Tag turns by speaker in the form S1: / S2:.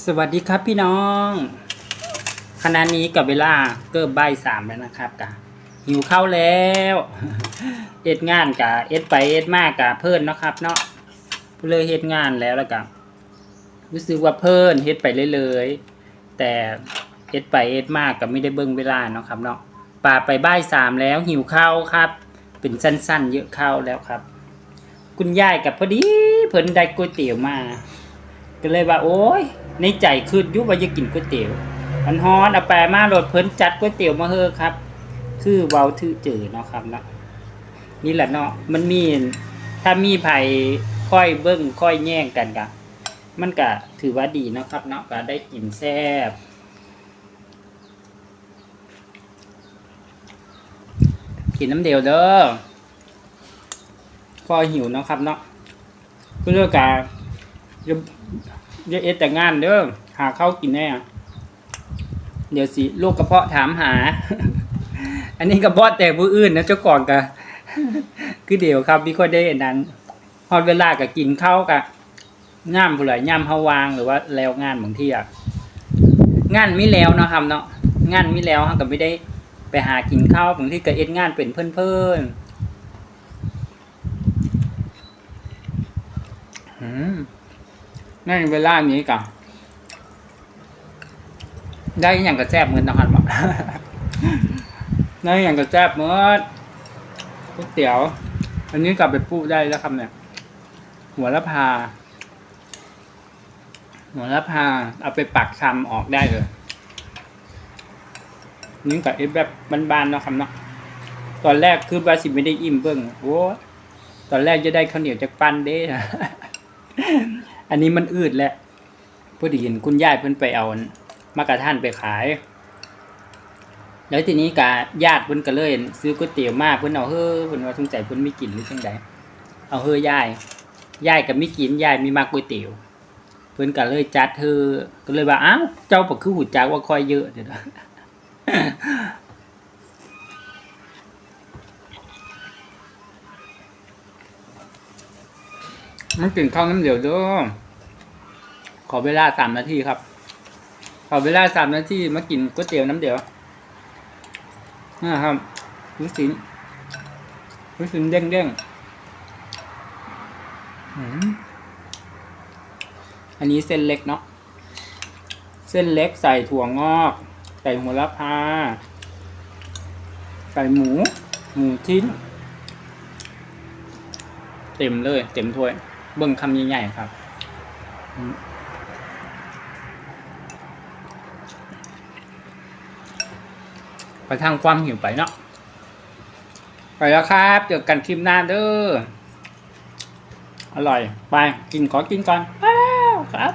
S1: สวัสดีครับพี่น้องขณะนี้กับเวลาเกิบบ่ายสามแล้วนะครับกะหิวข้าวแล้ว เอ็ดงานกะเอ็ดไปเอ็ดมากกะเพิ่นเนาะครับเนาะเลยเฮ็ดงานแล้วแล้วกะรู้สึกว่าเพิ่นเฮ็ดไปเรื่อยๆแต่เอ็ดไปเอ็ดมากก็ไม่ได้เบิ่งเวลาเนาะครับเนาะป่าไปบ่ายสามแล้วหิวข้าวครับ เป็นสั้นๆ เยอะข้าวแล้วครับ คุณยายกับพอดีเพิ่นได้ก๋วยเตี๋ยวมา ก็เลยว่าโอ้ย ในใจคืดอยุบว่าจะกินก๋วยเตี๋ยวอันฮ้อนเอาแปรมาโหลดเพิ่นจัดก๋วยเตี๋ยวมาเฮอครับ คือเว้าถือเจอเนาะครับเนาะนี่แหละเนาะมันมีถ้ามีไผค่อยเบิ้งค่อยแย่งกันกะมันก็ถือว่าดีเนาะครับเนาะก็ได้กินแซ่บกินน้ำเดียวเด้อก็หิวเนาะครับเนาะเพื่อกา อย่าอย่าเอ็ดแต่งานเด้อหาข้าวกินแน่เดี๋ยวสิโรคกระเพาะถามหา อันนี้กระเพาะแต่ผู้อื่นนะเจ้าก่อนกะคือเดี๋ยวครับพี่ก็ได้นั้นพอเวลากับกินข้าวกะง่ามผู้ใดย่ามเฮาวางหรือว่าแล้วงานบางที่อะงานไม่แล้วเนาะครับเนาะงานไม่แล้วเขาก็ไม่ได้ไปหากินข้าวบางที่ก็เอ็ดงานเป็นเพื่อนเพื่อนอืม ในเวลานี้กะได้อย่างกระแซบเงินนะครับได้อย่างกระแซบเมื่อก๋วยเตี๋ยว อันนี้กลับไปปูได้แล้วครับเนี่ย หัวละพา หัวละพา เอาไปปักชำออกได้เลยนี่กับเอฟแบบบานๆเนาะครับเนาะตอนแรกคือว่าสิไม่ได้อิ่มเบิ้งโอ้ตอนแรกจะได้ข้าวเหนียวจากปั้นเด้ อันนี้มันอืดแหละพอดีเห็นคุณยายเพิ่นไปเอามากระท่านไปขาย แล้วทีนี้กาญาติเพิ่นก็เลย ซื้อก๋วยเตี๋ยวมาเพิ่นเอาเฮ้อเพิ่นว่าสงสัยเพิ่นไม่กินหรือจังใดเอาเฮ้อยายยายก็ไม่กินยายมีมากก๋วยเตี๋ยวเพิ่นก็เลยจัดเธอก็เลยว่าอ้าวเจ้าบ่คือหูจักว่าค่อยเยอะเด้อ มันกินข้าวน้ำเดียวด้อขอเวลาสามนาทีครับ ขอเวลาสามนาทีมากินก๋วยเตี๋ยวน้ำเดียวนะครับลูกชิ้นลูกชิ้นเด้งเด้งอันนี้เส้นเล็กเนาะ เส้นเล็กใส่ถั่วงอก ใส่หัวละพา ใส่หมู หมูชิ้น เต็มเลย เต็มถ้วย เบิ่งคำใหญ่ๆครับไปทางความหิวไปเนาะไปแล้วครับเจอกันคลิปหน้าเด้ออร่อย ไปกินขอกินก่อนครับ